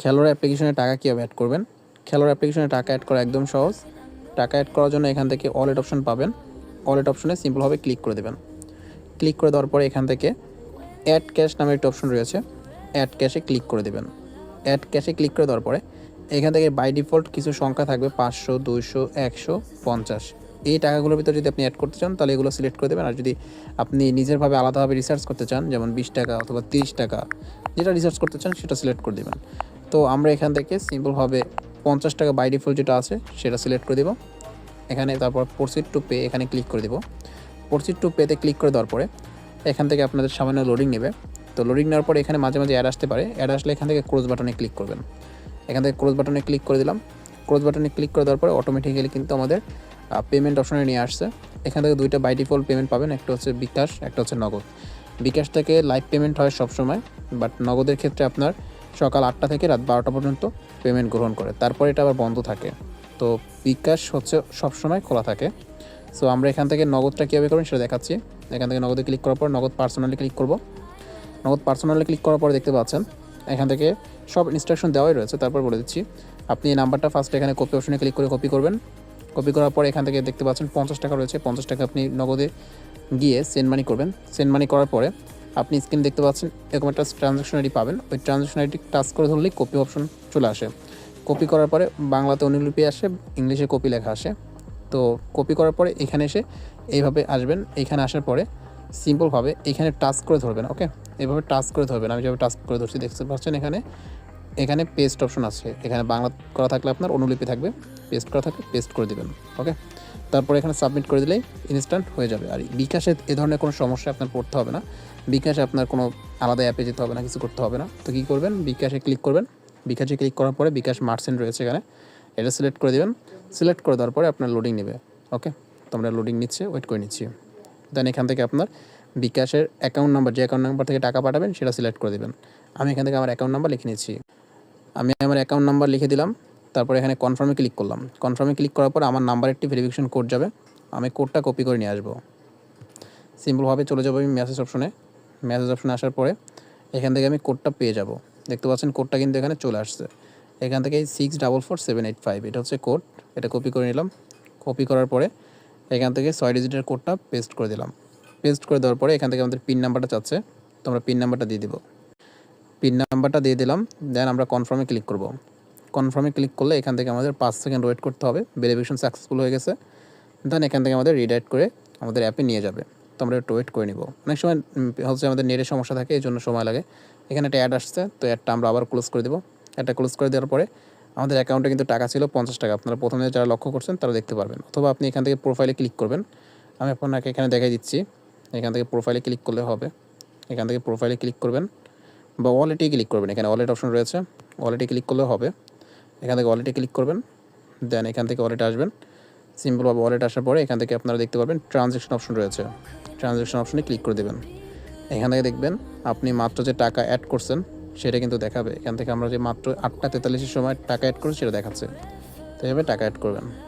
খেলোর অ্যাপ্লিকেশনে টাকা কীভাবে অ্যাড করবেন? খেলোর অ্যাপ্লিকেশনে টাকা অ্যাড করা একদম সহজ। টাকা অ্যাড করার জন্য এখান থেকে ওয়ালেট অপশন পাবেন। ওয়ালেট অপশনে সিম্পলভাবে ক্লিক করে দেবেন। ক্লিক করে দেওয়ার পরে এখান থেকে অ্যাড ক্যাশ নামের একটি অপশন রয়েছে। অ্যাড ক্যাশে ক্লিক করে দেবেন। অ্যাড ক্যাশে ক্লিক করে দেওয়ার পরে এখান থেকে বাই ডিফল্ট কিছু সংখ্যা থাকবে পাঁচশো, দুইশো, একশো, পঞ্চাশ। এই টাকাগুলোর ভিতরে যদি আপনি অ্যাড করতে চান, তাহলে এগুলো সিলেক্ট করে দেবেন। আর যদি আপনি নিজেরভাবে আলাদাভাবে রিসার্চ করতে চান, যেমন বিশ টাকা অথবা তিরিশ টাকা, যেটা রিসার্চ করতে চান, সেটা সিলেক্ট করে দেবেন। তো আমরা এখান থেকে সিম্পলভাবে পঞ্চাশ টাকা বাই ডিফল্ট যেটা আছে, সেটা সিলেক্ট করে দেবো। এখানে তারপর প্রসিড টু পে এখানে ক্লিক করে দেবো। প্রসিড টু পেতে ক্লিক করে দেওয়ার পরে এখান থেকে আপনাদের সামান্য লোডিং নেবে। তো লোডিং নেওয়ার পরে এখানে মাঝে মাঝে অ্যাড আসতে পারে। অ্যাড আসলে এখান থেকে ক্রোজ বাটনে ক্লিক করবেন। এখান থেকে ক্রোজ বাটনে ক্লিক করে দিলাম। ক্রোজ বাটনে ক্লিক করে দেওয়ার পরে অটোমেটিক্যালি কিন্তু আমাদের পেমেন্ট অপশনে নিয়ে আসছে। এখান থেকে দুইটা বাই ডিফল্ট পেমেন্ট পাবেন। একটা হচ্ছে বিকাশ, একটা হচ্ছে নগদ। বিকাশ থেকে লাইভ পেমেন্ট হয় সবসময় বাট নগদের ক্ষেত্রে আপনার সকাল আটটা থেকে রাত বারোটা পর্যন্ত পেমেন্ট গ্রহণ করে। তারপরে এটা আবার বন্ধ থাকে। তো বিকাশ হচ্ছে সবসময় খোলা থাকে। সো আমরা এখান থেকে নগদটা কীভাবে করবেন সেটা দেখাচ্ছি। এখান থেকে নগদে ক্লিক করার পর নগদ পার্সোনালি ক্লিক করব। নগদ পার্সোনালি ক্লিক করার পর দেখতে পাচ্ছেন, এখান থেকে সব ইনস্ট্রাকশন দেওয়াই রয়েছে। তারপর বলে দিচ্ছি, আপনি এই নাম্বারটা ফার্স্ট এখানে কপি অপশনে ক্লিক করে কপি করবেন। কপি করার পরে এখান থেকে দেখতে পাচ্ছেন পঞ্চাশ টাকা রয়েছে। পঞ্চাশ টাকা আপনি নগদে গিয়ে সেন্ড মানি করবেন। সেন্ড মানি করার পরে আপনি স্ক্রিন দেখতে পাচ্ছেন, এরকম একটা ট্রানজাকশন আইডি পাবেন। ওই ট্রানজাকশন আইডি টাচ করে ধরলেই কপি অপশন চলে আসে। কপি করার পরে বাংলাতে অনুলিপি আসে, ইংলিশে কপি লেখা আসে। তো কপি করার পরে এখানে এসে এইভাবে আসবেন। এখানে আসার পরে সিম্পলভাবে এখানে টাচ করে ধরবেন ওকে এভাবে টাচ করে ধরবেন। আমি যেভাবে টাচ করে ধরছি, দেখতে পাচ্ছেন এখানে? এখানে পেস্ট অপশন আছে। এখানে বাংলা করা থাকলে আপনার অনুলিপি থাকবে পেস্ট করা থাকলে পেস্ট করে দেবেন ওকে তারপরে এখানে সাবমিট করে দিলেই ইনস্ট্যান্ট হয়ে যাবে। আর বিকাশে এ ধরনের কোনো সমস্যা আপনার পড়তে হবে না। বিকাশে আপনার কোনো আলাদা অ্যাপে যেতে হবে না, কিছু করতে হবে না। তো কী করবেন? বিকাশে ক্লিক করবেন। বিকাশে ক্লিক করার পরে বিকাশ মার্চেন্ট রয়েছে এখানে। এটা সিলেক্ট করে দেবেন। সিলেক্ট করে দেওয়ার পরে আপনার লোডিং নেবে ওকে তো আমরা লোডিং নিচ্ছে ওয়েট করে নিচ্ছি। দেন এখান থেকে আপনার বিকাশের অ্যাকাউন্ট নাম্বার যে অ্যাকাউন্ট নাম্বার থেকে টাকা পাঠাবেন, সেটা সিলেক্ট করে দেবেন। আমি এখান থেকে আমার অ্যাকাউন্ট নাম্বার লিখে নিচ্ছি। আমি আমার অ্যাকাউন্ট নাম্বার লিখে দিলাম, তারপরে এখানে কনফার্মে ক্লিক করলাম। কনফার্মে ক্লিক করার পর আমার নাম্বার একটি ভেরিফিকেশন কোড যাবে। আমি কোডটা কপি করে নিয়ে আসব। সিম্পলভাবে চলে যাব আমি মেসেজ অপশনে মেসেজ অপশনে আসার পরে এখান থেকে আমি কোডটা পেয়ে যাব। দেখতে পাচ্ছেন কোডটা কিন্তু এখানে চলে আসছে। এখান থেকে six double four seven eight five এটা হচ্ছে কোড এটা কপি করে নিলাম। কপি করার পরে এখান থেকে ছয় ডিজিটের কোডটা পেস্ট করে দিলাম। পেস্ট করে দেওয়ার পরে এখান থেকে আমাদের পিন নাম্বারটা চাচ্ছে। তো আমরা পিন নাম্বারটা দিয়ে দেবো। পিন নাম্বারটা দিয়ে দিলাম, দেন আমরা কনফার্মে ক্লিক করব। কনফার্মে ক্লিক করলে এখান থেকে আমাদের পাঁচ সেকেন্ড ওয়েট করতে হবে ভেরিফিকেশন সাকসেসফুল হয়ে গেছে দেন এখান থেকে আমাদের রিডাইরেক্ট করে আমাদের অ্যাপে নিয়ে যাবে। তো আমরা একটু ওয়েট করে নিব। অনেক সময় হচ্ছে আমাদের নেটের সমস্যা থাকে, এই জন্য সময় লাগে। এখানে একটা অ্যাড আসছে, তো অ্যাডটা আমরা আবার ক্লোজ করে দেবো। অ্যাডটা ক্লোজ করে দেওয়ার পরে আমাদের অ্যাকাউন্টে কিন্তু টাকা ছিল পঞ্চাশ টাকা। আপনারা প্রথমে যারা লক্ষ্য করছেন, তারা দেখতে পারবেন। অথবা আপনি এখান থেকে প্রোফাইলে ক্লিক করবেন। আমি আপনাকে এখানে দেখাই দিচ্ছি। এখান থেকে প্রোফাইলে ক্লিক করলে হবে। এখান থেকে প্রোফাইলে ক্লিক করবেন। বা ওয়ালেটে ক্লিক করবেন। এখানে ওয়ালেট অপশন রয়েছে। ওয়ালেটে ক্লিক করলে হবে। এখান থেকে ওয়ালেটে ক্লিক করবেন। দেন এখান থেকে ওয়ালেটে আসবেন। সিম্পল সিম্পলভাবে ওয়ালেট আসার পরে এখান থেকে আপনারা দেখতে পারবেন ট্রানজ্যাকশন অপশন রয়েছে। ট্রানজ্যাকশন অপশনে ক্লিক করে দেবেন। এখান থেকে দেখবেন আপনি মাত্র যে টাকা অ্যাড করছেন, সেটা কিন্তু দেখাবে। এখান থেকে আমরা যে মাত্র আটটা তেতাল্লিশের সময় টাকা অ্যাড করছি, সেটা দেখাচ্ছে। তো এভাবে টাকা অ্যাড করবেন।